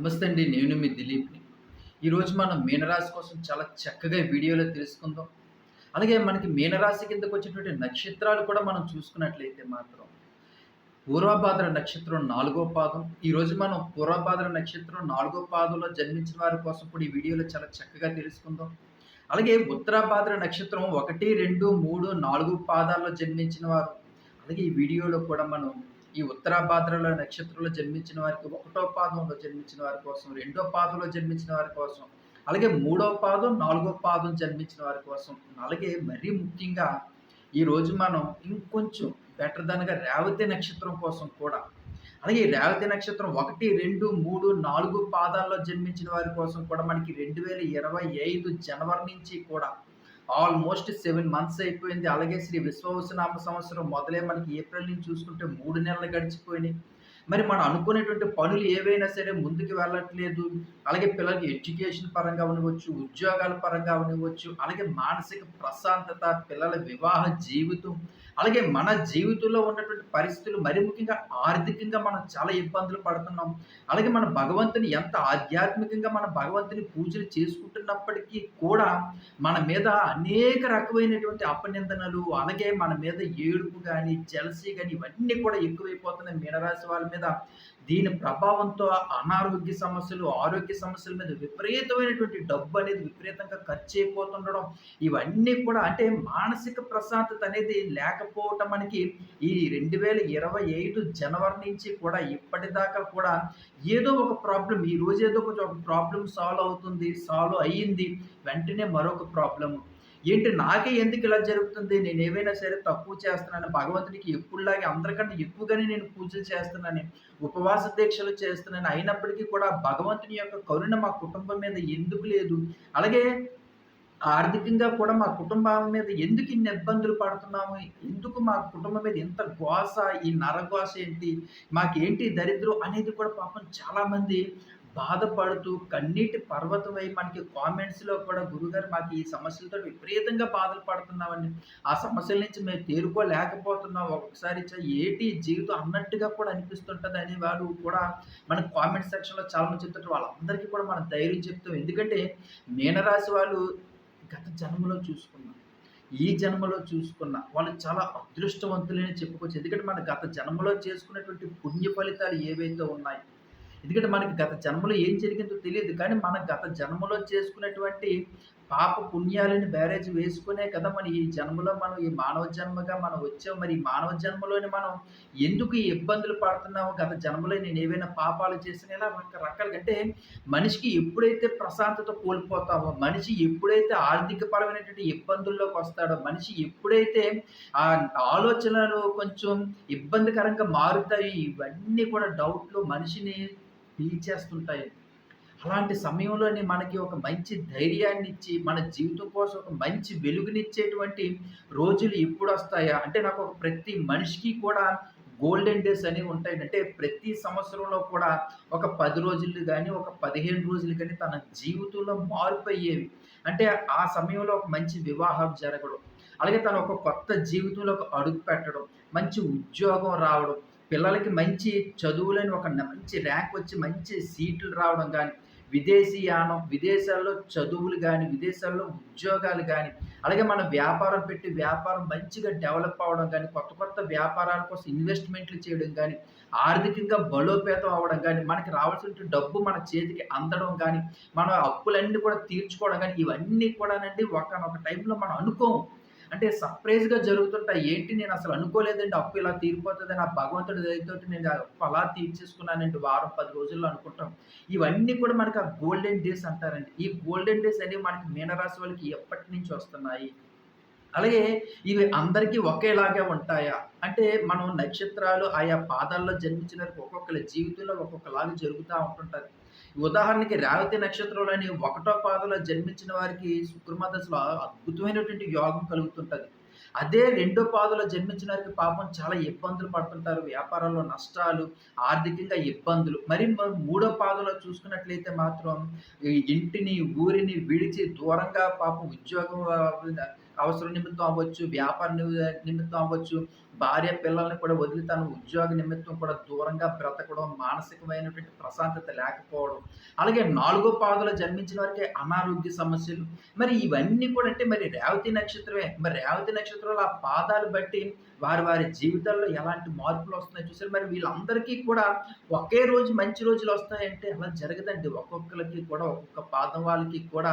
నమస్తే అండి నేను మీ దిలీప్ని. ఈరోజు మనం మీనరాశి కోసం చాలా చక్కగా వీడియోలో తెలుసుకుందాం. అలాగే మనకి మీనరాశి కిందకు వచ్చేటువంటి నక్షత్రాలు కూడా మనం చూసుకున్నట్లయితే మాత్రం పూర్వభాద్ర నక్షత్రం నాలుగో పాదం. ఈరోజు మనం పూర్వభాద్ర నక్షత్రం నాలుగో పాదంలో జన్మించిన వారి కోసం కూడా ఈ వీడియోలో చాలా చక్కగా తెలుసుకుందాం. అలాగే ఉత్తరాభాద్ర నక్షత్రం ఒకటి రెండు మూడు నాలుగు పాదాల్లో జన్మించిన వారు. అలాగే ఈ వీడియోలో కూడా మనం ఈ ఉత్తరాభాద్రలో నక్షత్రంలో జన్మించిన వారికి ఒకటో పాదంలో జన్మించిన వారి కోసం రెండో పాదంలో జన్మించిన వారి కోసం అలాగే మూడో పాదం నాలుగో పాదం జన్మించిన వారి కోసం అలాగే మరీ ముఖ్యంగా ఈరోజు మనం ఇంకొంచెం బెటర్ దానిగా రేవతి నక్షత్రం కోసం కూడా అలాగే ఈ రేవతి నక్షత్రం ఒకటి రెండు మూడు నాలుగు పాదాల్లో జన్మించిన వారి కోసం కూడా మనకి రెండు వేల ఇరవై ఐదు జనవరి నుంచి కూడా ఆల్మోస్ట్ సెవెన్ మంత్స్ అయిపోయింది. అలాగే శ్రీ విశ్వవసనామ సంవత్సరం మొదలే మనకి ఏప్రిల్ నుంచి చూసుకుంటే మూడు నెలలు గడిచిపోయినాయి. మరి మనం అనుకునేటువంటి పనులు ఏవైనా సరే ముందుకు వెళ్ళట్లేదు. అలాగే పిల్లలకి ఎడ్యుకేషన్ పరంగా ఉండవచ్చు ఉద్యోగాల పరంగా ఉండవచ్చు. అలాగే మానసిక ప్రశాంతత పిల్లల వివాహ జీవితం అలాగే మన జీవితంలో ఉన్నటువంటి పరిస్థితులు మరి ముఖ్యంగా ఆర్థికంగా మనం చాలా ఇబ్బందులు పడుతున్నాం. అలాగే మన భగవంతుని ఎంత ఆధ్యాత్మికంగా మన భగవంతుని పూజలు చేసుకుంటున్నప్పటికీ కూడా మన మీద అనేక రకమైనటువంటి అపనిందనలు అలాగే మన మీద ఏడుపు కానీ జలసీ కానీ ఇవన్నీ కూడా ఎక్కువైపోతున్నాయి మీనరాశి వాళ్ళ మీద. దీని ప్రభావంతో అనారోగ్య సమస్యలు ఆరోగ్య సమస్యల మీద విపరీతమైనటువంటి డబ్బు అనేది విపరీతంగా ఖర్చు అయిపోతుండడం ఇవన్నీ కూడా అంటే మానసిక ప్రశాంతత అనేది లేకపోవటం మనకి ఈ రెండు వేల ఇరవై ఐదు జనవరి నుంచి కూడా ఇప్పటిదాకా కూడా ఏదో ఒక ప్రాబ్లం ఈ రోజు ఏదో కొంచెం ఒక ప్రాబ్లం సాల్వ్ అవుతుంది సాల్వ్ అయ్యింది వెంటనే మరొక ప్రాబ్లము. ఏంటి నాకే ఎందుకు ఇలా జరుగుతుంది? నేను ఏవైనా సరే తక్కువ చేస్తున్నాను. భగవంతుడికి ఎప్పుడులాగే అందరికంటే ఎక్కువగానే నేను పూజలు చేస్తున్నాను. ఉపవాస దీక్షలు చేస్తున్నాను. అయినప్పటికీ కూడా భగవంతుని యొక్క కరుణ మా కుటుంబం మీద ఎందుకు లేదు? అలాగే ఆర్థికంగా కూడా మా కుటుంబం మీద ఎందుకు ఇన్ని ఇబ్బందులు పడుతున్నాము? ఎందుకు మా కుటుంబం మీద ఇంత ఘోష ఈ నరగోస ఏంటి? మాకేంటి దరిద్రం అనేది కూడా పాపం చాలామంది బాధపడుతూ కన్నీటి పర్వతమై మనకి కామెంట్స్లో కూడా గురుగారు మాకు ఈ సమస్యలతో విపరీతంగా బాధలు పడుతున్నామండి. ఆ సమస్యల నుంచి మేము తేరుకోలేకపోతున్నాం. ఒకసారి ఏటి జీవితం అన్నట్టుగా కూడా అనిపిస్తుంటుంది? అని వారు కూడా మన కామెంట్ సెక్షన్లో చాలా మంది చెప్తుంటారు. వాళ్ళందరికీ కూడా మనం ధైర్యం చెప్తాం. ఎందుకంటే మీనరాశి వాళ్ళు గత జన్మలో చూసుకున్నాం. ఈ జన్మలో చూసుకున్న వాళ్ళు చాలా అదృష్టవంతులని చెప్పుకోవచ్చు. ఎందుకంటే మన గత జన్మలో చేసుకున్నటువంటి పుణ్య ఫలితాలు ఏవైతే ఉన్నాయి ఎందుకంటే మనకి గత జన్మలో ఏం జరిగిందో తెలియదు కానీ మన గత జన్మలో చేసుకున్నటువంటి పాప పుణ్యాలని బ్యారేజ్ వేసుకునే కదా మన ఈ జన్మలో మనం ఈ మానవ జన్మగా మనం వచ్చాం. మరి ఈ మానవ జన్మలోని మనం ఎందుకు ఈ ఇబ్బందులు పడుతున్నామో గత జన్మలో నేను ఏవైనా పాపాలు చేసిన ఇలా రకరకాలుగా అంటే మనిషికి ఎప్పుడైతే ప్రశాంతత కోల్పోతామో మనిషి ఎప్పుడైతే ఆర్థిక పరమైనటువంటి ఇబ్బందుల్లోకి వస్తాడో మనిషి ఎప్పుడైతే ఆ ఆలోచనలు కొంచెం ఇబ్బందికరంగా మారుతాయి ఇవన్నీ కూడా డౌట్లు మనిషిని పీల్చేస్తుంటాయి. అలాంటి సమయంలోనే మనకి ఒక మంచి ధైర్యాన్ని ఇచ్చి మన జీవితం కోసం ఒక మంచి వెలుగునిచ్చేటువంటి రోజులు ఎప్పుడు వస్తాయా అంటే నాకు ఒక ప్రతి మనిషికి కూడా గోల్డెన్ డేస్ అనేవి ఉంటాయి. అంటే ప్రతి సంవత్సరంలో కూడా ఒక పది రోజులు కానీ ఒక పదిహేను రోజులు కానీ తన జీవితంలో మార్పు అయ్యేవి అంటే ఆ సమయంలో ఒక మంచి వివాహం జరగడం అలాగే తను ఒక కొత్త జీవితంలో ఒక అడుగు పెట్టడం మంచి ఉద్యోగం రావడం పిల్లలకి మంచి చదువులని ఒక మంచి ర్యాంక్ వచ్చి మంచి సీట్లు రావడం కానీ విదేశీయానం విదేశాల్లో చదువులు కానీ విదేశాల్లో ఉద్యోగాలు కానీ అలాగే మన వ్యాపారం పెట్టి వ్యాపారం మంచిగా డెవలప్ అవ్వడం కానీ కొత్త కొత్త వ్యాపారాల కోసం ఇన్వెస్ట్మెంట్లు చేయడం కానీ ఆర్థికంగా బలోపేతం అవ్వడం కానీ మనకి రావాల్సిన డబ్బు మన చేతికి అందడం కానీ మన అప్పులన్నీ కూడా తీర్చుకోవడం కానీ ఇవన్నీ కూడానండి ఒకనొక టైంలో మనం అనుకోము. అంటే సర్ప్రైజ్గా జరుగుతుంటాయి ఏంటి నేను అసలు అనుకోలేదండి అప్పు ఇలా తీరిపోతుంది ఆ భగవంతుడి దయతోటి నేను అప్పు అలా తీర్చేసుకున్నానండి వారం పది రోజుల్లో అనుకుంటాం. ఇవన్నీ కూడా మనకి ఆ గోల్డెన్ డేస్ అంటారండి. ఈ గోల్డెన్ డేస్ అనేవి మనకి మీనరాశి వాళ్ళకి ఎప్పటి నుంచి వస్తున్నాయి? అలాగే ఇవి అందరికీ ఒకేలాగే ఉంటాయా? అంటే మనం నక్షత్రాలు ఆయా పాదాల్లో జన్మించిన ఒక్కొక్కరి జీవితంలో ఒక్కొక్కలాగా జరుగుతూ ఉంటుంటుంది ఉదాహరణకి రేవతి నక్షత్రంలోని ఒకటో పాదలో జన్మించిన వారికి శుక్రమ దశలో అద్భుతమైనటువంటి యోగం కలుగుతుంటుంది. అదే రెండో పాదలో జన్మించిన వారికి పాపం చాలా ఇబ్బందులు పడుతుంటారు. వ్యాపారంలో నష్టాలు ఆర్థికంగా ఇబ్బందులు. మరి మూడో పాదలో చూసుకున్నట్లయితే మాత్రం ఇంటిని ఊరిని విడిచి దూరంగా పాపం ఉద్యోగం అవసరం నిమిత్తం అవ్వచ్చు వ్యాపార నిమిత్తం అవ్వచ్చు భార్య పిల్లల్ని కూడా వదిలి తన ఉద్యోగ నిమిత్తం కూడా దూరంగా బ్రతకడం మానసికమైనటువంటి ప్రశాంతత లేకపోవడం అలాగే నాలుగో పాదలో జన్మించిన వారికి అనారోగ్య సమస్యలు మరి ఇవన్నీ కూడా అంటే మరి రేవతి నక్షత్రమే మరి రేవతి నక్షత్రంలో ఆ పాదాలు బట్టి వారి వారి జీవితాల్లో ఎలాంటి మార్పులు వస్తున్నాయి చూసారు. మరి వీళ్ళందరికీ కూడా ఒకే రోజు మంచి రోజులు వస్తాయంటే అలా జరగదండి. ఒక్కొక్కరికి కూడా ఒక్కొక్క పాదం వాళ్ళకి కూడా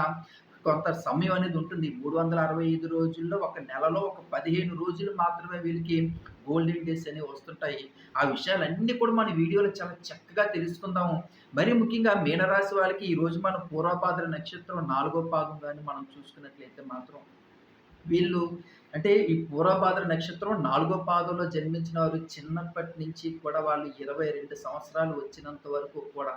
కొంత సమయం అనేది ఉంటుంది. మూడు వందల అరవై ఐదు రోజుల్లో ఒక నెలలో ఒక పదిహేను రోజులు మాత్రమే వీళ్ళకి గోల్డెన్ డేస్ అనేవి వస్తుంటాయి. ఆ విషయాలన్నీ కూడా మన వీడియోలో చాలా చక్కగా తెలుసుకుందాము. మరి ముఖ్యంగా మీనరాశి వాళ్ళకి ఈ రోజు మన పూర్వపాద్ర నక్షత్రం నాలుగో పాదం కానీ మనం చూసుకున్నట్లయితే మాత్రం వీళ్ళు అంటే ఈ పూర్వభాద్ర నక్షత్రం నాలుగో పాదంలో జన్మించిన వారు చిన్నప్పటి నుంచి కూడా వాళ్ళు ఇరవై రెండు సంవత్సరాలు వచ్చినంత వరకు కూడా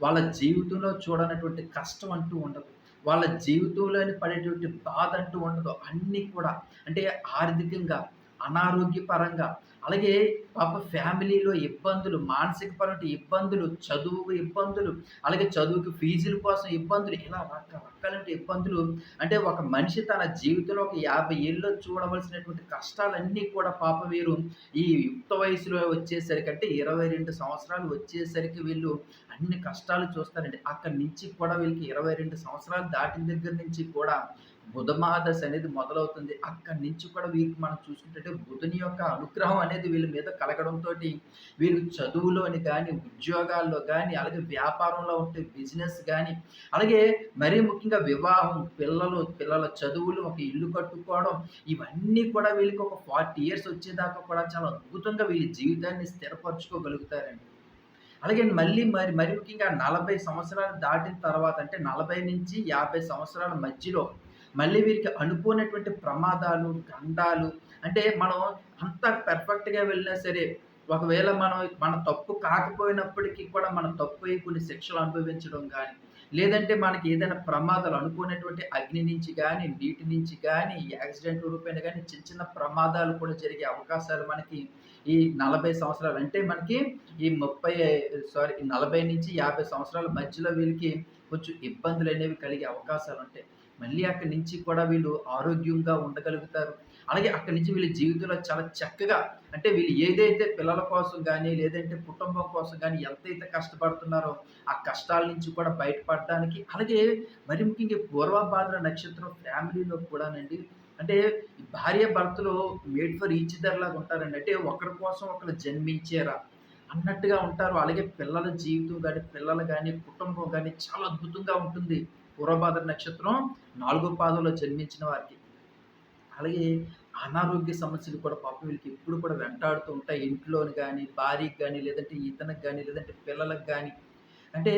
వాళ్ళ జీవితంలో చూడనటువంటి కష్టం అంటూ ఉండదు. వాళ్ళ జీవితంలోని పడేటువంటి బాధ అంటూ ఉండదు. అన్నీ కూడా అంటే ఆర్థికంగా అనారోగ్యపరంగా అలాగే పాప ఫ్యామిలీలో ఇబ్బందులు మానసికపరమైన ఇబ్బందులు చదువుకు ఇబ్బందులు అలాగే చదువుకు ఫీజుల కోసం ఇబ్బందులు ఇలా రకరకాలంటే ఇబ్బందులు. అంటే ఒక మనిషి తన జీవితంలో ఒక యాభై ఏళ్ళలో చూడవలసినటువంటి కష్టాలన్నీ కూడా పాప వీరు ఈ యుక్త వయసులో వచ్చేసరికి అంటే ఇరవై రెండు సంవత్సరాలు వచ్చేసరికి వీళ్ళు అన్ని కష్టాలు చూస్తారండి. అక్కడి నుంచి కూడా వీళ్ళకి ఇరవై రెండు సంవత్సరాలు దాటిన దగ్గర నుంచి కూడా బుధమాదశ అనేది మొదలవుతుంది. అక్కడి నుంచి కూడా వీరికి మనం చూసుకుంటే బుధుని యొక్క అనుగ్రహం అనేది వీళ్ళ మీద కలగడంతో వీళ్ళు చదువులోని కానీ ఉద్యోగాల్లో కానీ అలాగే వ్యాపారంలో ఉంటే బిజినెస్ కానీ అలాగే మరీ ముఖ్యంగా వివాహం పిల్లలు పిల్లల చదువులు ఒక ఇల్లు కట్టుకోవడం ఇవన్నీ కూడా వీళ్ళకి ఒక ఫార్టీ ఇయర్స్ వచ్చేదాకా కూడా చాలా అద్భుతంగా వీళ్ళ జీవితాన్ని స్థిరపరచుకోగలుగుతారండి. అలాగే మళ్ళీ మరి మరి ముఖ్యంగా నలభై సంవత్సరాలు దాటిన తర్వాత అంటే నలభై నుంచి యాభై సంవత్సరాల మధ్యలో మళ్ళీ వీరికి అనుకోనటువంటి ప్రమాదాలు గండాలు అంటే మనం అంత పెర్ఫెక్ట్గా వెళ్ళినా సరే ఒకవేళ మనం మన తప్పు కాకపోయినప్పటికీ కూడా మన తప్పు అయి కొన్ని శిక్షలు అనుభవించడం కానీ లేదంటే మనకి ఏదైనా ప్రమాదాలు అనుకునేటువంటి అగ్ని నుంచి కానీ నీటి నుంచి కానీ యాక్సిడెంట్ రూపేణ కానీ చిన్న చిన్న ప్రమాదాలు కూడా జరిగే అవకాశాలు మనకి ఈ నలభై సంవత్సరాలు అంటే మనకి ఈ ముప్పై సారీ నలభై నుంచి యాభై సంవత్సరాల మధ్యలో వీళ్ళకి కొంచెం ఇబ్బందులు అనేవి కలిగే అవకాశాలు ఉంటాయి. మళ్ళీ అక్కడి నుంచి కూడా వీళ్ళు ఆరోగ్యంగా ఉండగలుగుతారు. అలాగే అక్కడి నుంచి వీళ్ళ జీవితంలో చాలా చక్కగా అంటే వీళ్ళు ఏదైతే పిల్లల కోసం కానీ లేదంటే కుటుంబం కోసం కానీ ఎంతైతే కష్టపడుతున్నారో ఆ కష్టాల నుంచి కూడా బయటపడడానికి అలాగే మరి ముఖ్యంగా పూర్వభాద్ర నక్షత్రం ఫ్యామిలీలో కూడానండి. అంటే భార్య భర్తలు మేడ్ ఫర్ ఈచ్ లాగా ఉంటారండి. అంటే ఒకరి కోసం ఒకరు జన్మించేరా అన్నట్టుగా ఉంటారు. అలాగే పిల్లల జీవితం కానీ పిల్లలు కానీ కుటుంబం కానీ చాలా అద్భుతంగా ఉంటుంది. పూర్వభాద్ర నక్షత్రం నాలుగో పాదంలో జన్మించిన వారికి. అలాగే అనారోగ్య సమస్యలు కూడా పాపం వీళ్ళకి ఎప్పుడు కూడా వెంటాడుతూ ఉంటాయి. ఇంట్లోని కానీ భార్యకి కానీ లేదంటే ఇతనికి కానీ లేదంటే పిల్లలకు కానీ అంటే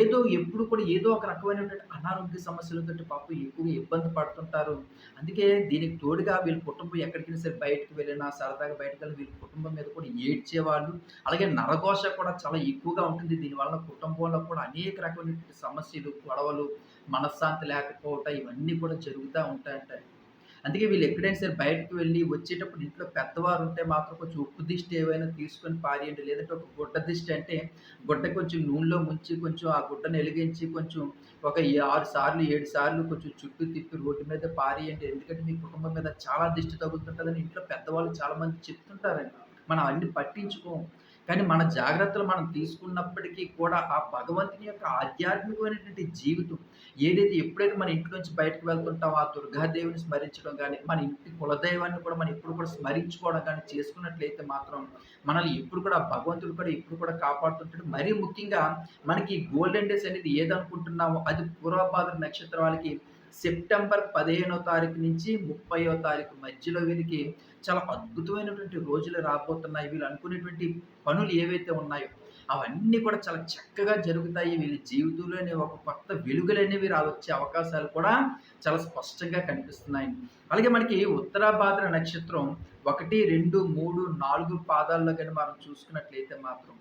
ఏదో ఎప్పుడు కూడా ఏదో ఒక రకమైనటువంటి అనారోగ్య సమస్యలతో పాపం ఎక్కువగా ఇబ్బంది పడుతుంటారు. అందుకే దీనికి తోడుగా వీళ్ళ కుటుంబం ఎక్కడికైనా సరే బయటకు వెళ్ళినా సరదాగా బయటకు వెళ్ళిన వీళ్ళ కుటుంబం మీద కూడా ఏడ్చేవాళ్ళు. అలాగే నరఘోష కూడా చాలా ఎక్కువగా ఉంటుంది. దీనివల్ల కుటుంబంలో కూడా అనేక రకమైనటువంటి సమస్యలు గొడవలు మనశ్శాంతి లేకపోవటం ఇవన్నీ కూడా జరుగుతూ ఉంటాయంట. అందుకే వీళ్ళు ఎక్కడైనా సరే బయటకు వెళ్ళి వచ్చేటప్పుడు ఇంట్లో పెద్దవారు ఉంటే మాత్రం కొంచెం ఉప్పు దిష్టి ఏవైనా తీసుకొని పారేయండి. లేదంటే ఒక గుడ్డ దిష్టి అంటే గుడ్డ కొంచెం నూనెలో ముంచి కొంచెం ఆ గుడ్డను వెలిగించి కొంచెం ఒక ఆరు సార్లు ఏడు సార్లు కొంచెం చుట్టూ తిప్పి రోడ్డు మీద పారేయండి. ఎందుకంటే మీ కుటుంబం మీద చాలా దిష్టి తగులుతుంటుందని ఇంట్లో పెద్దవాళ్ళు చాలామంది చెప్తుంటారండి. మనం అన్ని పట్టించుకోం. కానీ మన జాగ్రత్తలు మనం తీసుకున్నప్పటికీ కూడా ఆ భగవంతుని యొక్క ఆధ్యాత్మికమైనటువంటి జీవితం ఏదైతే ఎప్పుడైతే మన ఇంటి నుంచి బయటకు వెళ్తుంటామో ఆ దుర్గాదేవిని స్మరించడం కానీ మన ఇంటి కులదైవాన్ని కూడా మనం ఎప్పుడు కూడా స్మరించుకోవడం కానీ చేసుకున్నట్లయితే మాత్రం మనల్ని ఎప్పుడు కూడా భగవంతుడు కూడా ఎప్పుడు కూడా కాపాడుతుంటాడు. మరీ ముఖ్యంగా మనకి గోల్డెన్ డేస్ అనేది ఏదనుకుంటున్నామో అది పూర్వభాద్ర నక్షత్రం వాళ్ళకి సెప్టెంబర్ పదిహేనో తారీఖు నుంచి ముప్పయో తారీఖు మధ్యలో వీరికి చాలా అద్భుతమైనటువంటి రోజులు రాబోతున్నాయి. వీళ్ళు అనుకునేటువంటి పనులు ఏవైతే ఉన్నాయో అవన్నీ కూడా చాలా చక్కగా జరుగుతాయి. వీళ్ళ జీవితంలోనే ఒక కొత్త వెలుగులు అనేవి రావచ్చే అవకాశాలు కూడా చాలా స్పష్టంగా కనిపిస్తున్నాయి. అలాగే మనకి ఉత్తరాభాద్ర నక్షత్రం ఒకటి రెండు మూడు నాలుగు పాదాల్లో కానీ మనం చూసుకున్నట్లయితే మాత్రం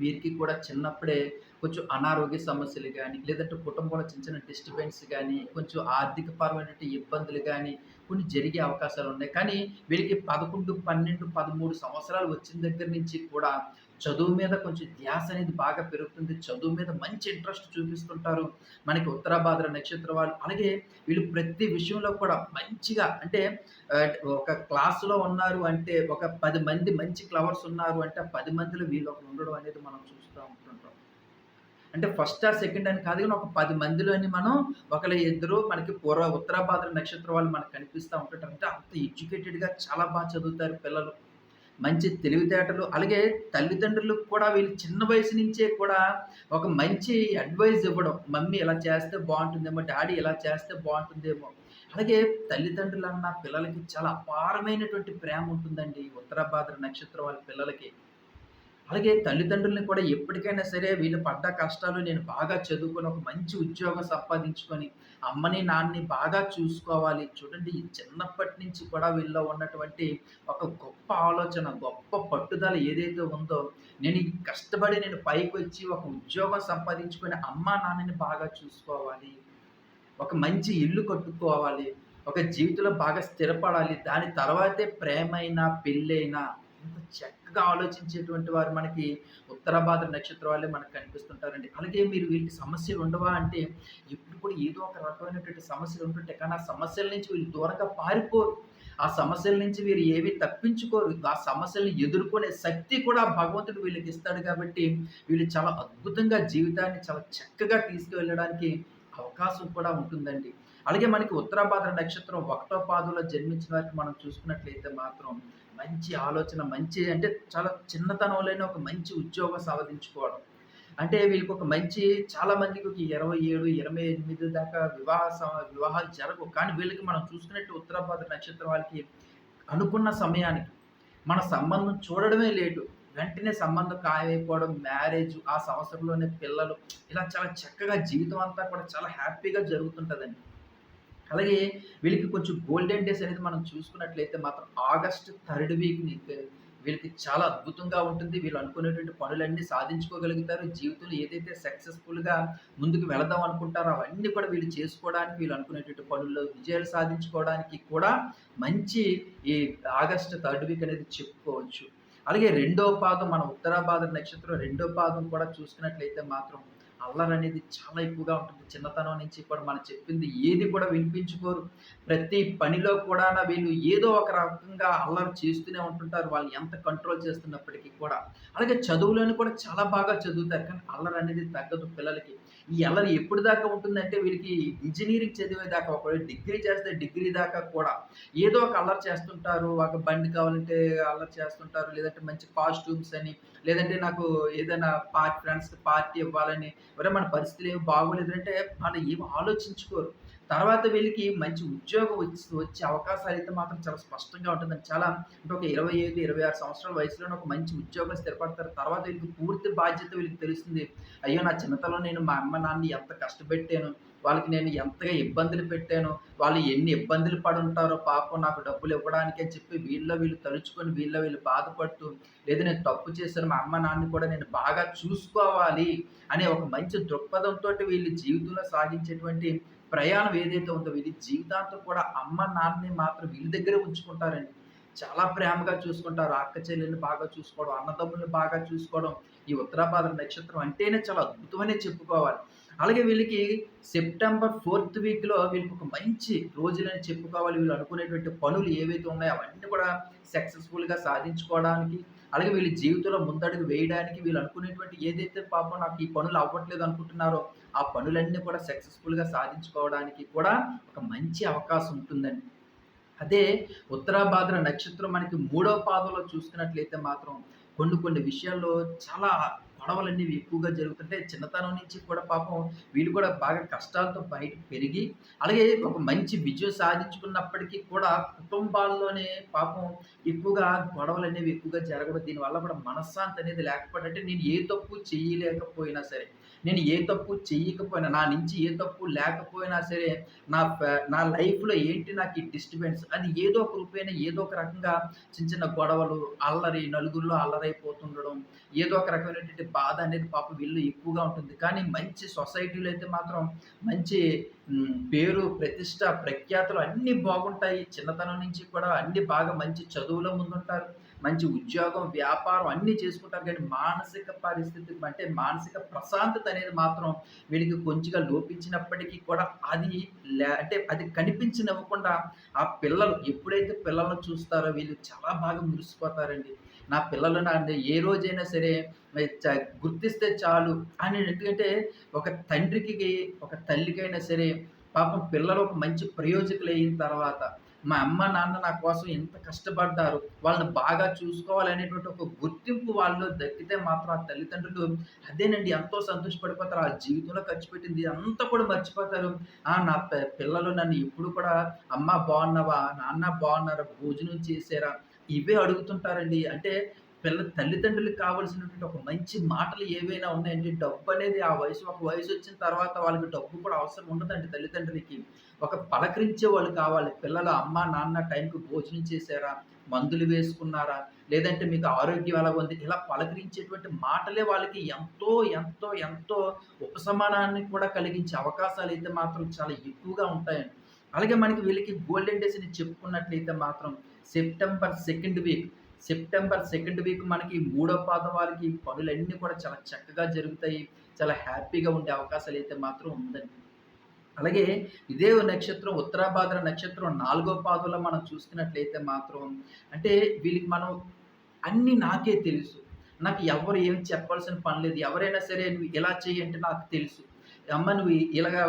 వీరికి కూడా చిన్నప్పుడే కొంచెం అనారోగ్య సమస్యలు కానీ లేదంటే కుటుంబంలో చిన్న చిన్న డిస్టర్బెన్స్ కానీ కొంచెం ఆర్థిక పరమైనటువంటి ఇబ్బందులు కానీ కొన్ని జరిగే అవకాశాలు ఉన్నాయి. కానీ వీరికి పదకొండు పన్నెండు పదమూడు సంవత్సరాలు వచ్చిన దగ్గర నుంచి కూడా చదువు మీద కొంచెం ధ్యాస అనేది బాగా పెరుగుతుంది. చదువు మీద మంచి ఇంట్రెస్ట్ చూపిస్తుంటారు. మనకి ఉత్తరాభాద్ర నక్షత్ర వాళ్ళు. అలాగే వీళ్ళు ప్రతి విషయంలో కూడా మంచిగా అంటే ఒక క్లాస్‌లో ఉన్నారు అంటే ఒక పది మంది మంచి క్లవర్స్ ఉన్నారు అంటే ఆ 10 మందిలో వీళ్ళొకరు ఉండడం అనేది మనం చూస్తూ ఉంటుంటాం. అంటే ఫస్ట్ ఆ సెకండ్ అని కాదు కానీ ఒక పది మందిలోని మనం ఒకళ్ళ ఇద్దరు మనకి పూర్వ ఉత్తరాభాద్ర నక్షత్ర వాళ్ళు మనకు కనిపిస్తూ ఉంటుంటారు. అంటే అంత ఎడ్యుకేటెడ్‌గా చాలా బాగా చదువుతారు పిల్లలు. మంచి తెలివితేటలు అలాగే తల్లిదండ్రులకు కూడా వీళ్ళు చిన్న వయసు నుంచే కూడా ఒక మంచి అడ్వైస్ ఇవ్వడం. మమ్మీ ఇలా చేస్తే బాగుంటుందేమో డాడీ ఇలా చేస్తే బాగుంటుందేమో అలాగే తల్లిదండ్రులన్న పిల్లలకి చాలా అపారమైనటువంటి ప్రేమ ఉంటుందండి. ఉత్తరాభాద్ర నక్షత్రం వాళ్ళ పిల్లలకి. అలాగే తల్లిదండ్రులని కూడా ఎప్పటికైనా సరే వీళ్ళు పడ్డ కష్టాలు నేను బాగా చదువుకొని ఒక మంచి ఉద్యోగం సంపాదించుకొని అమ్మని, నాన్నని బాగా చూసుకోవాలి. చూడండి చిన్నప్పటి నుంచి కూడా వీళ్ళలో ఉన్నటువంటి ఒక గొప్ప ఆలోచన, గొప్ప పట్టుదల ఏదైతే ఉందో నేను కష్టపడి నేను పైకి వచ్చి ఒక ఉద్యోగం సంపాదించుకొని అమ్మా, నాన్నని బాగా చూసుకోవాలి. ఒక మంచి ఇల్లు కట్టుకోవాలి. ఒక జీవితంలో బాగా స్థిరపడాలి. దాని తర్వాతే ప్రేమైనా, పెళ్ళైనా ఇంత చక్కగా ఆలోచించేటువంటి వారు మనకి ఉత్తరాభాద్ర నక్షత్రం వాళ్ళే మనకు కనిపిస్తుంటారండి. అలాగే మీరు వీళ్ళకి సమస్యలు ఉండవా అంటే ఎప్పుడు కూడా ఏదో ఒక రకమైనటువంటి సమస్యలు ఉంటుంటాయి. కానీ ఆ సమస్యల నుంచి వీళ్ళు దూరంగా పారిపోరు. ఆ సమస్యల నుంచి వీరు ఏవి తప్పించుకోరు. ఆ సమస్యల్ని ఎదుర్కొనే శక్తి కూడా భగవంతుడు వీళ్ళకి ఇస్తాడు కాబట్టి వీళ్ళు చాలా అద్భుతంగా జీవితాన్ని చాలా చక్కగా తీసుకువెళ్ళడానికి అవకాశం కూడా ఉంటుందండి. అలాగే మనకి ఉత్తరాభాద్ర నక్షత్రం ఒకటో పాదంలో జన్మించిన వారికి మనం చూసుకున్నట్లయితే మాత్రం మంచి ఆలోచన, మంచి అంటే చాలా చిన్నతనంలోనే ఒక మంచి ఉద్యోగం సాధించుకోవడం. అంటే వీళ్ళకి ఒక మంచి చాలా మందికి ఒక 27, 28 దాకా వివాహ స వివాహాలు జరగవు. కానీ వీళ్ళకి మనం చూసుకున్నట్టు ఉత్తరాభాద నక్షత్రం వాళ్ళకి అనుకున్న సమయానికి మన సంబంధం చూడడమే లేటు. వెంటనే సంబంధం ఖాయమైపోవడం, మ్యారేజ్ ఆ సంవత్సరంలోనే పిల్లలు ఇలా చాలా చక్కగా జీవితం అంతా కూడా చాలా హ్యాపీగా జరుగుతుంటుందండి అలాగే వీళ్ళకి కొంచెం గోల్డెన్ డేస్ అనేది మనం చూసుకున్నట్లయితే మాత్రం ఆగస్ట్ థర్డ్ వీక్‌ని వీళ్ళకి చాలా అద్భుతంగా ఉంటుంది. వీళ్ళు అనుకునేటువంటి పనులన్నీ సాధించుకోగలుగుతారు. జీవితంలో ఏదైతే సక్సెస్‌ఫుల్‌గా ముందుకు వెళదాం అనుకుంటారో అవన్నీ కూడా వీళ్ళు చేసుకోవడానికి వీళ్ళు అనుకునేటువంటి పనుల్లో విజయాలు సాధించుకోవడానికి కూడా మంచి ఈ ఆగస్ట్ థర్డ్ వీక్ అనేది చెప్పుకోవచ్చు. అలాగే రెండో పాదం మన ఉత్తరాభాద్ర నక్షత్రం రెండో పాదం కూడా చూసుకున్నట్లయితే మాత్రం అల్లరనేది చాలా ఎక్కువగా ఉంటుంది. చిన్నతనం నుంచి కూడా మనం చెప్పింది ఏది కూడా వినిపించుకోరు. ప్రతి పనిలో కూడా వీళ్ళు ఏదో ఒక రకంగా అల్లరి చేస్తూనే ఉంటుంటారు. వాళ్ళు ఎంత కంట్రోల్ చేస్తున్నప్పటికీ కూడా. అలాగే చదువులను కూడా చాలా బాగా చదువుతారు. కానీ అల్లరనేది తగ్గదు పిల్లలకి. ఈ అల్లరి ఎప్పుడు దాకా ఉంటుందంటే వీళ్ళకి చదివే దాకా ఒకవేళ డిగ్రీ చేస్తే డిగ్రీ దాకా కూడా ఏదో ఒక అల్లరి చేస్తుంటారు. ఒక బండి కావాలంటే అల్లరి చేస్తుంటారు. లేదంటే మంచి కాస్ట్యూమ్స్ అని, లేదంటే నాకు ఏదైనా పార్టీ ఫ్రెండ్స్‌కి పార్టీ ఇవ్వాలని, ఎవరైనా మన పరిస్థితులు ఏమి బాగోలేదంటే వాళ్ళు ఏమి ఆలోచించుకోరు. తర్వాత వీళ్ళకి మంచి ఉద్యోగం వచ్చి వచ్చే అవకాశాలైతే మాత్రం చాలా స్పష్టంగా ఉంటుందండి. చాలా అంటే ఒక 25, 26 సంవత్సరాల వయసులోనే ఒక మంచి ఉద్యోగం స్థిరపడతారు. తర్వాత వీళ్ళకి పూర్తి బాధ్యత వీళ్ళకి తెలుస్తుంది. అయ్యో! నా చిన్నతలో నేను మా అమ్మ, నాన్నని ఎంత కష్టపెట్టాను. వాళ్ళకి నేను ఎంతగా ఇబ్బందులు పెట్టాను. వాళ్ళు ఎన్ని ఇబ్బందులు పడుంటారో పాపం నాకు డబ్బులు ఇవ్వడానికి అని చెప్పి వీళ్ళలో వీళ్ళు తలుచుకొని వీళ్ళలో వీళ్ళు బాధపడుతూ, లేదా నేను తప్పు చేశాను. మా అమ్మ, నాన్నని కూడా నేను బాగా చూసుకోవాలి అనే ఒక మంచి దృక్పథంతో వీళ్ళు జీవితంలో సాగించేటువంటి ప్రయాణం ఏదైతే ఉందో వీళ్ళు జీవితాంతం కూడా అమ్మ, నాన్నని మాత్రం వీళ్ళ దగ్గరే ఉంచుకుంటారండి. చాలా ప్రేమగా చూసుకుంటారు. అక్క చెల్లెల్ని బాగా చూసుకోవడం, అన్నదమ్ముల్ని బాగా చూసుకోవడం. ఈ ఉత్తరాభాద్ర నక్షత్రం అంటేనే చాలా అద్భుతమనే చెప్పుకోవాలి. అలాగే వీళ్ళకి సెప్టెంబర్ ఫోర్త్ వీక్‌లో వీళ్ళకి ఒక మంచి రోజులని చెప్పుకోవాలి. వీళ్ళు అనుకునేటువంటి పనులు ఏవైతే ఉన్నాయో అవన్నీ కూడా సక్సెస్‌ఫుల్‌గా సాధించుకోవడానికి, అలాగే వీళ్ళ జీవితంలో ముందడుగు వేయడానికి వీళ్ళు అనుకునేటువంటి ఏదైతే పాపం నాకు ఈ పనులు అవ్వట్లేదు అనుకుంటున్నారో, ఆ పనులన్నీ కూడా సక్సెస్‌ఫుల్‌గా సాధించుకోవడానికి కూడా ఒక మంచి అవకాశం ఉంటుందండి. అదే ఉత్తరాభాద్ర నక్షత్రం మనకి మూడో పాదంలో చూసుకున్నట్లయితే మాత్రం కొన్ని కొన్ని విషయాల్లో చాలా గొడవలన్నీ ఎక్కువగా జరుగుతుంటే చిన్నతనం నుంచి కూడా పాపం వీళ్ళు కూడా బాగా కష్టాలతో బయట పెరిగి, అలాగే ఒక మంచి విజయం సాధించుకున్నప్పటికీ కూడా కుటుంబాల్లోనే పాపం ఎక్కువగా గొడవలనేవి ఎక్కువగా జరగడం. దీనివల్ల కూడా మనశ్శాంతి అనేది లేకపోతే అంటే నేను ఏ తప్పు చేయలేకపోయినా సరే, నేను ఏ తప్పు చెయ్యకపోయినా, నా నుంచి ఏ తప్పు లేకపోయినా సరే, నా నా లైఫ్‌లో ఏంటి నాకు ఈ డిస్టర్బెన్స్ అది ఏదో ఒక రూపేణ ఏదో ఒక రకంగా చిన్న చిన్న గొడవలు, అల్లరి, నలుగురిలో అల్లరైపోతుండడం, ఏదో ఒక రకమైనటువంటి బాధ అనేది పాపం వీళ్ళు ఎక్కువగా ఉంటుంది. కానీ మంచి సొసైటీలో అయితే మాత్రం మంచి పేరు, ప్రతిష్ట, ప్రఖ్యాతులు అన్నీ బాగుంటాయి. చిన్నతనం నుంచి కూడా అన్ని బాగా మంచి చదువులో ముందుంటారు. మంచి ఉద్యోగం వ్యాపారం అన్నీ చేసుకుంటారు. కానీ మానసిక పరిస్థితి అంటే మానసిక ప్రశాంతత అనేది మాత్రం వీళ్ళకి కొంచెంగా లోపించినప్పటికీ కూడా అది లే అంటే అది కనిపించనివ్వకుండా ఆ పిల్లలు ఎప్పుడైతే పిల్లలను చూస్తారో వీళ్ళు చాలా బాగా మురిసిపోతారండి. నా పిల్లలు నా ఏ రోజైనా సరే చ గుర్తిస్తే చాలు అని ఎందుకంటే ఒక తండ్రికి ఒక తల్లికైనా సరే పాపం పిల్లలు ఒక మంచి ప్రయోజకులు అయిన తర్వాత మా అమ్మ నాన్న నా కోసం ఎంత కష్టపడ్డారు వాళ్ళని బాగా చూసుకోవాలనేటువంటి ఒక గుర్తింపు వాళ్ళు దక్కితే మాత్రం ఆ తల్లిదండ్రులు అదేనండి ఎంతో సంతోషపడిపోతారు. ఆ జీవితంలో ఖర్చు పెట్టింది అంతా కూడా మర్చిపోతారు. ఆ నా పిల్లలు నన్ను ఎప్పుడు కూడా అమ్మ బాగున్నావా నాన్న బాగున్నారా భోజనం చేసారా ఇవే అడుగుతుంటారండి. అంటే పిల్ల తల్లిదండ్రులకు కావాల్సినటువంటి ఒక మంచి మాటలు ఏవైనా ఉన్నాయండి డబ్బు అనేది ఆ వయసు ఒక వయసు వచ్చిన తర్వాత వాళ్ళకి డబ్బు కూడా అవసరం ఉండదండి తల్లిదండ్రులకి. ఒక పలకరించే వాళ్ళు కావాలి. పిల్లలు అమ్మ నాన్న టైంకి భోజనం చేశారా? మందులు వేసుకున్నారా? లేదంటే మీకు ఆరోగ్యం ఎలా ఉంది? ఇలా పలకరించేటువంటి మాటలే వాళ్ళకి ఎంతో ఎంతో ఎంతో ఉపశమనాన్ని కూడా కలిగించే అవకాశాలు అయితే మాత్రం చాలా ఎక్కువగా ఉంటాయండి. అలాగే మనకి వీళ్ళకి గోల్డెన్ డేస్ అని చెప్పుకున్నట్లయితే మాత్రం September second week September second week మనకి మూడో పాదం వారికి పనులన్నీ కూడా చాలా చక్కగా జరుగుతాయి. చాలా హ్యాపీగా ఉండే అవకాశాలు అయితే మాత్రం ఉందండి. అలాగే ఇదే నక్షత్రం ఉత్తరాభాద్ర నక్షత్రం నాలుగో పాదంలో మనం చూసుకున్నట్లయితే మాత్రం అంటే వీళ్ళకి మనం అన్నీ నాకే తెలుసు. నాకు ఎవరు ఏం చెప్పాల్సిన పని లేదు. ఎవరైనా సరే నువ్వు ఇలా చేయంటే నాకు తెలుసు. అమ్మ నువ్వు ఇలాగా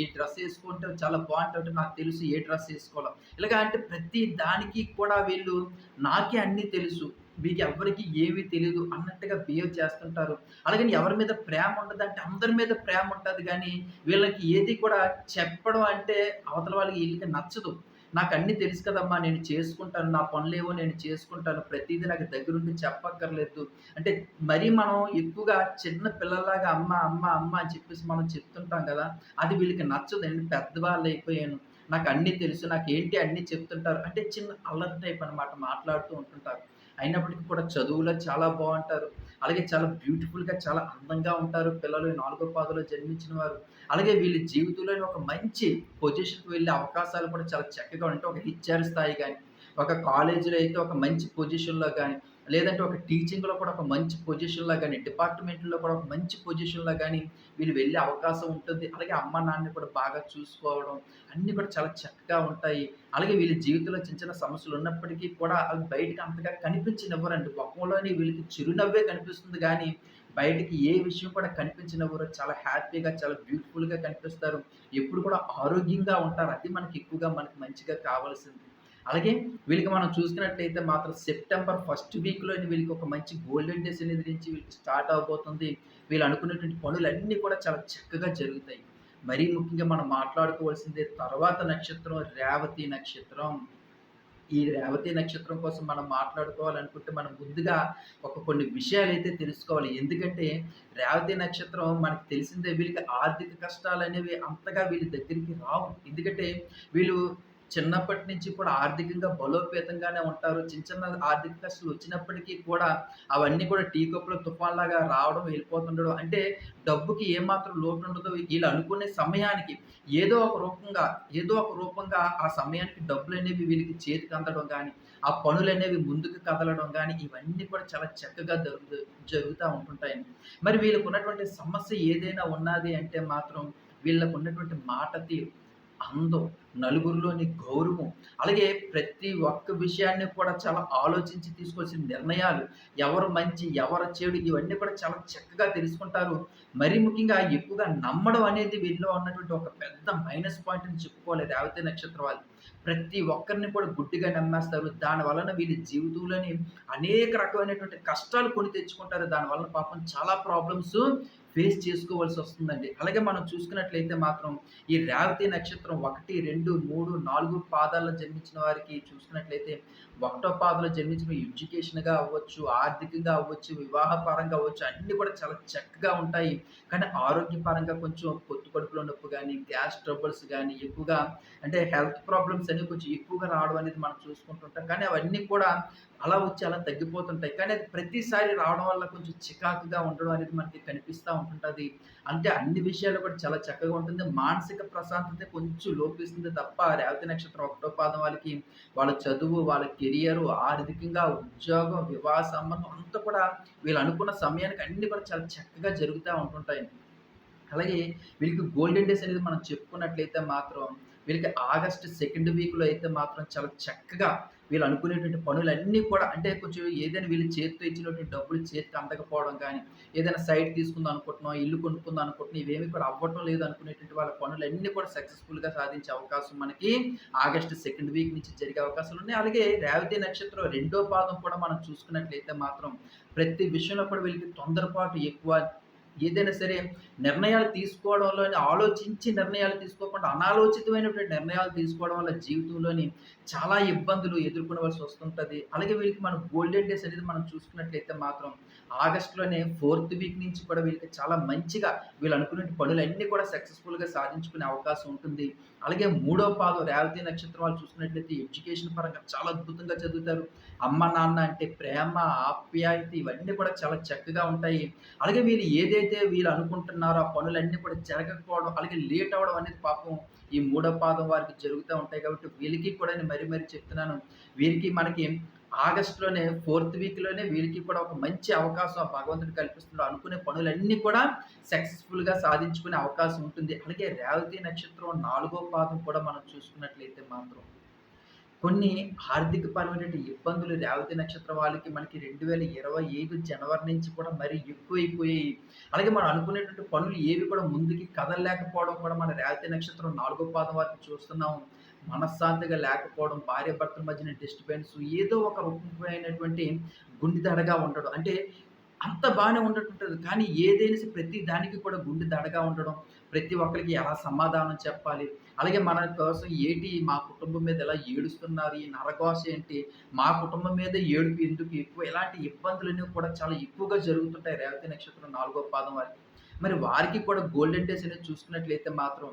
ఈ డ్రెస్ వేసుకుంటే చాలా బాగుంటుంది నాకు తెలుసు ఏ డ్రెస్ వేసుకోవాలో. ఇలాగా అంటే ప్రతి దానికి కూడా వీళ్ళు నాకే అన్నీ తెలుసు. మీకు ఎవరికి ఏమీ తెలియదు అన్నట్టుగా బిహేవ్ చేస్తుంటారు. అలాగని ఎవరి మీద ప్రేమ ఉండదు అంటే అందరి మీద ప్రేమ ఉంటుంది కానీ వీళ్ళకి ఏది కూడా చెప్పడం అంటే అవతల వాళ్ళకి వీళ్ళకి నచ్చదు. నాకు అన్నీ తెలుసు కదమ్మా నేను చేసుకుంటాను నా పనులేవో నేను చేసుకుంటాను ప్రతిదీ నాకు దగ్గరుండి చెప్పక్కర్లేదు. అంటే మరీ మనం ఎక్కువగా చిన్న పిల్లలాగా అమ్మ అమ్మ అమ్మ అని చెప్పేసి మనం చెప్తుంటాం కదా అది వీళ్ళకి నచ్చదు. నేను పెద్దవాళ్ళు అయిపోయాను. నాకు అన్నీ తెలుసు నాకు ఏంటి అన్నీ చెప్తుంటారు. అంటే చిన్న అల్లరి టైప్ అనమాట మాట్లాడుతూ ఉంటుంటారు. అయినప్పటికీ కూడా చదువులో చాలా బాగుంటారు. అలాగే చాలా బ్యూటిఫుల్గా చాలా అందంగా ఉంటారు పిల్లలు. నాలుగో పాదలో జన్మించిన వారు. అలాగే వీళ్ళ జీవితంలో ఒక మంచి పొజిషన్కి వెళ్ళే అవకాశాలు కూడా చాలా చక్కగా ఉంటాయి. ఒక హెచ్ఆర్ స్థాయి కానీ ఒక కాలేజీలో అయితే ఒక మంచి పొజిషన్లో కానీ లేదంటే ఒక టీచింగ్లో కూడా ఒక మంచి పొజిషన్లో కానీ డిపార్ట్మెంట్లో కూడా ఒక మంచి పొజిషన్లో కానీ వీళ్ళు వెళ్ళే అవకాశం ఉంటుంది. అలాగే అమ్మ నాన్న కూడా బాగా చూసుకోవడం అన్నీ కూడా చాలా చక్కగా ఉంటాయి. అలాగే వీళ్ళ జీవితంలో చిన్న చిన్న సమస్యలు ఉన్నప్పటికీ కూడా అవి బయటకు అంతగా కనిపించినవ్వరండి. ముఖంలోనే వీళ్ళకి చిరునవ్వే కనిపిస్తుంది కానీ బయటికి ఏ విషయం కూడా కనిపించినవ్వరు. చాలా హ్యాపీగా చాలా బ్యూటిఫుల్గా కనిపిస్తారు. ఎప్పుడు కూడా ఆరోగ్యంగా ఉంటారు. అది మనకి ఎక్కువగా మనకి మంచిగా కావాల్సింది. అలాగే వీళ్ళకి మనం చూసుకున్నట్లయితే మాత్రం సెప్టెంబర్ ఫస్ట్ వీక్లో వీళ్ళకి ఒక మంచి గోల్డెన్ డేస్ అనేది నుంచి వీళ్ళకి స్టార్ట్ అవబోతుంది. వీళ్ళు అనుకున్నటువంటి పనులన్నీ కూడా చాలా చక్కగా జరుగుతాయి. మరీ ముఖ్యంగా మనం మాట్లాడుకోవాల్సింది తర్వాత నక్షత్రం రేవతి నక్షత్రం. ఈ రేవతి నక్షత్రం కోసం మనం మాట్లాడుకోవాలనుకుంటే మనం ముందుగా ఒక కొన్ని విషయాలు అయితే తెలుసుకోవాలి. ఎందుకంటే రేవతి నక్షత్రం మనకు తెలిసిందే వీళ్ళకి ఆర్థిక కష్టాలు అనేవి అంతగా వీళ్ళ దగ్గరికి రావు. ఎందుకంటే వీళ్ళు చిన్నప్పటి నుంచి కూడా ఆర్థికంగా బలోపేతంగానే ఉంటారు. చిన్న చిన్న ఆర్థిక కష్టాలు వచ్చినప్పటికీ కూడా అవన్నీ కూడా టీ కప్పులు తుఫాన్లాగా రావడం వెళ్ళిపోతుండడం అంటే డబ్బుకి ఏమాత్రం లోటు ఉండదు. వీళ్ళు అనుకునే సమయానికి ఏదో ఒక రూపంగా ఏదో ఒక రూపంగా ఆ సమయానికి డబ్బులు అనేవి వీళ్ళకి చేతికి అందడం కానీ ఆ పనులు అనేవి ముందుకు కదలడం కానీ ఇవన్నీ కూడా చాలా చక్కగా జరుగు జరుగుతూ ఉంటుంటాయండి మరి వీళ్ళకు ఉన్నటువంటి సమస్య ఏదైనా ఉన్నది అంటే మాత్రం వీళ్ళకు ఉన్నటువంటి మాట తీరు. అందం నలుగురిలోని గౌరవం. అలాగే ప్రతి ఒక్క విషయాన్ని కూడా చాలా ఆలోచించి తీసుకోవాల్సిన నిర్ణయాలు ఎవరు మంచి ఎవరు చెడు ఇవన్నీ కూడా చాలా చక్కగా తెలుసుకుంటారు. మరీ ముఖ్యంగా ఎక్కువగా నమ్మడం అనేది వీళ్ళలో ఉన్నటువంటి ఒక పెద్ద మైనస్ పాయింట్ అని చెప్పుకోవాలి రేవతి నక్షత్రం వాళ్ళు. ప్రతి ఒక్కరిని కూడా గుడ్డిగా నమ్మేస్తారు. దాని వలన వీళ్ళ జీవితంలోని అనేక రకమైనటువంటి కష్టాలు కొని తెచ్చుకుంటారు. దాని వలన పాపం చాలా ప్రాబ్లమ్స్ ఫేస్ చేసుకోవాల్సి వస్తుందండి. అలాగే మనం చూసుకున్నట్లయితే మాత్రం ఈ రేవతి నక్షత్రం ఒకటి రెండు మూడు నాలుగు పాదాల్లో జన్మించిన వారికి చూసుకున్నట్లయితే ఒకటో పాదంలో జన్మించిన ఎడ్యుకేషన్గా అవ్వచ్చు ఆర్థికంగా అవ్వచ్చు వివాహపరంగా అవ్వచ్చు అన్నీ కూడా చాలా చక్కగా ఉంటాయి. కానీ ఆరోగ్యపరంగా కొంచెం పొత్తు కడుపులో నొప్పి కానీ గ్యాస్ ట్రబుల్స్ కానీ ఎక్కువగా అంటే హెల్త్ ప్రాబ్లమ్స్ అనేవి కొంచెం ఎక్కువగా రావడం అనేది మనం చూసుకుంటుంటాం. కానీ అవన్నీ కూడా అలా వచ్చి అలా తగ్గిపోతుంటాయి. కానీ అది ప్రతిసారి రావడం వల్ల కొంచెం చికాకుగా ఉండడం అనేది మనకి కనిపిస్తూ ఉంటుంటుంది. అంటే అన్ని విషయాలు కూడా చాలా చక్కగా ఉంటుంది. మానసిక ప్రశాంతత కొంచెం లోపిస్తుంది తప్ప రేవతి నక్షత్రం ఒకటో పాదం వాళ్ళకి వాళ్ళ చదువు, వాళ్ళ కెరియరు, ఆర్థికంగా, ఉద్యోగం, వివాహ సంబంధం అంతా కూడా వీళ్ళు అనుకున్న సమయానికి అన్ని కూడా చాలా చక్కగా జరుగుతూ ఉంటుంటాయి. అలాగే వీళ్ళకి గోల్డెన్ డేస్ అనేది మనం చెప్పుకున్నట్లయితే మాత్రం వీళ్ళకి ఆగస్ట్ సెకండ్ వీక్‌లో అయితే మాత్రం చాలా చక్కగా వీళ్ళు అనుకునేటువంటి పనులన్నీ కూడా అంటే కొంచెం ఏదైనా వీళ్ళు చేతితో ఇచ్చినటువంటి డబ్బులు చేతికి అందకపోవడం కానీ ఏదైనా సైట్ తీసుకుందాం అనుకుంటున్నాం, ఇల్లు కొనుక్కుందాం అనుకుంటున్నాం, ఇవేమి కూడా అవ్వటం లేదు అనుకునేటువంటి వాళ్ళ పనులన్నీ కూడా సక్సెస్‌ఫుల్‌గా సాధించే అవకాశం మనకి ఆగస్ట్ సెకండ్ వీక్ నుంచి జరిగే అవకాశాలు ఉన్నాయి అలాగే రేవతి నక్షత్రం రెండో పాదం కూడా మనం చూసుకున్నట్లయితే మాత్రం ప్రతి విషయంలో కూడా వీళ్ళకి తొందరపాటు ఎక్కువ. ఏదైనా సరే నిర్ణయాలు తీసుకోవడంలోని ఆలోచించి నిర్ణయాలు తీసుకోకుండా అనాలోచితమైనటువంటి నిర్ణయాలు తీసుకోవడం వల్ల జీవితంలోని చాలా ఇబ్బందులు ఎదుర్కొనవలసి వస్తుంటుంది అలాగే వీళ్ళకి మనం గోల్డెన్ డేస్ అనేది మనం చూసుకున్నట్లయితే మాత్రం ఆగస్ట్‌లోనే ఫోర్త్ వీక్ నుంచి కూడా వీళ్ళకి చాలా మంచిగా వీళ్ళు అనుకునే పనులన్నీ కూడా సక్సెస్‌ఫుల్‌గా సాధించుకునే అవకాశం ఉంటుంది. అలాగే మూడో పాదం రేవతి నక్షత్రం వాళ్ళు చూసుకున్నట్లయితే ఎడ్యుకేషన్ పరంగా చాలా అద్భుతంగా చదువుతారు. అమ్మ, నాన్న అంటే ప్రేమ, ఆప్యాయత ఇవన్నీ కూడా చాలా చక్కగా ఉంటాయి. అలాగే వీళ్ళు ఏదైతే వీళ్ళు అనుకుంటున్నారో ఆ పనులన్నీ కూడా జరగకపోవడం, అలాగే లేట్ అవ్వడం అనేది పాపం ఈ మూడో పాదం వారికి జరుగుతూ ఉంటాయి కాబట్టి వీళ్ళకి కూడా నేను మరీ మరీ చెప్తున్నాను. వీరికి మనకి ఆగస్ట్‌లోనే ఫోర్త్ వీక్‌లోనే వీళ్ళకి కూడా ఒక మంచి అవకాశం ఆ భగవంతుడు కల్పిస్తున్నాడు. అనుకునే పనులన్నీ కూడా సక్సెస్‌ఫుల్‌గా సాధించుకునే అవకాశం ఉంటుంది. అలాగే రేవతి నక్షత్రం నాలుగో పాదం కూడా మనం చూసుకున్నట్లయితే మాత్రం కొన్ని ఆర్థిక ఆర్థికపరమైనటువంటి ఇబ్బందులు రేవతి నక్షత్రం వాళ్ళకి మనకి 2025 జనవరి నుంచి కూడా మరీ ఎక్కువైపోయాయి. అలాగే మనం అనుకునేటువంటి పనులు ఏవి కూడా ముందుకి కదలలేకపోవడం కూడా మన రేవతి నక్షత్రం నాలుగో పాదం వరకు చూస్తున్నాం. మనశ్శాంతిగా లేకపోవడం, భార్యాభర్తల మధ్యన డిస్టర్బెన్స్ ఏదో ఒక రూపమైనటువంటి గుండె దడగా ఉండడం. అంటే అంత బాగానే ఉండటుంటది. కానీ ఏదైనా ప్రతి దానికి కూడా గుండె దడగా ఉండడం, ప్రతి ఒక్కరికి ఎలా సమాధానం చెప్పాలి, అలాగే మన కోసం ఏటి మా కుటుంబం మీద ఎలా ఏడుస్తున్నారు, ఈ నరఘోష ఏంటి, మా కుటుంబం మీద ఏడుపు ఎందుకు ఎక్కువ, ఇలాంటి ఇబ్బందులన్నీ కూడా చాలా ఎక్కువగా జరుగుతుంటాయి. రేవతి నక్షత్రం నాలుగో పాదం వారికి. మరి వారికి కూడా గోల్డెన్ డేస్ అనేది చూసుకున్నట్లయితే మాత్రం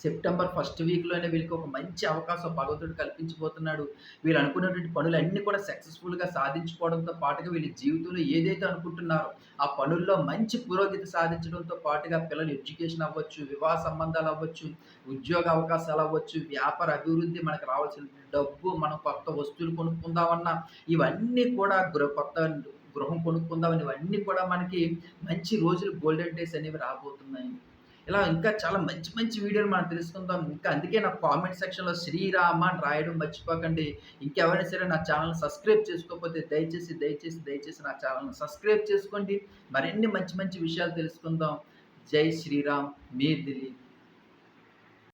సెప్టెంబర్ ఫస్ట్ వీక్‌లోనే వీళ్ళకి ఒక మంచి అవకాశం భగవంతుడు కల్పించబోతున్నాడు. వీళ్ళు అనుకున్నటువంటి పనులన్నీ కూడా సక్సెస్‌ఫుల్‌గా సాధించుకోవడంతో పాటుగా వీళ్ళ జీవితంలో ఏదైతే అనుకుంటున్నారో, ఆ పనుల్లో మంచి పురోగతి సాధించడంతో పాటుగా పిల్లలు ఎడ్యుకేషన్ అవ్వచ్చు, వివాహ సంబంధాలు అవ్వచ్చు, ఉద్యోగ అవకాశాలు అవ్వచ్చు, వ్యాపార అభివృద్ధి మనకు రావాల్సిన డబ్బు, మనం కొత్త వస్తువులు కొనుక్కుందామన్నా ఇవన్నీ కూడా కొత్త గృహం కొనుక్కుందామని ఇవన్నీ కూడా మనకి మంచి రోజులు గోల్డెన్ డేస్ అనేవి రాబోతున్నాయి. ఇలా ఇంకా చాలా మంచి మంచి వీడియోలు మనం తెలుసుకుందాం. ఇంకా అందుకే నా కామెంట్ సెక్షన్‌లో శ్రీరామ అని రాయడం మర్చిపోకండి. ఇంకెవరైనా సరే నా ఛానెల్‌ని సబ్స్క్రైబ్ చేసుకోకపోతే దయచేసి, దయచేసి, దయచేసి నా ఛానల్ని సబ్స్క్రైబ్ చేసుకోండి. మరిన్ని మంచి మంచి విషయాలు తెలుసుకుందాం. జై శ్రీరామ్. మీ దిలీప్.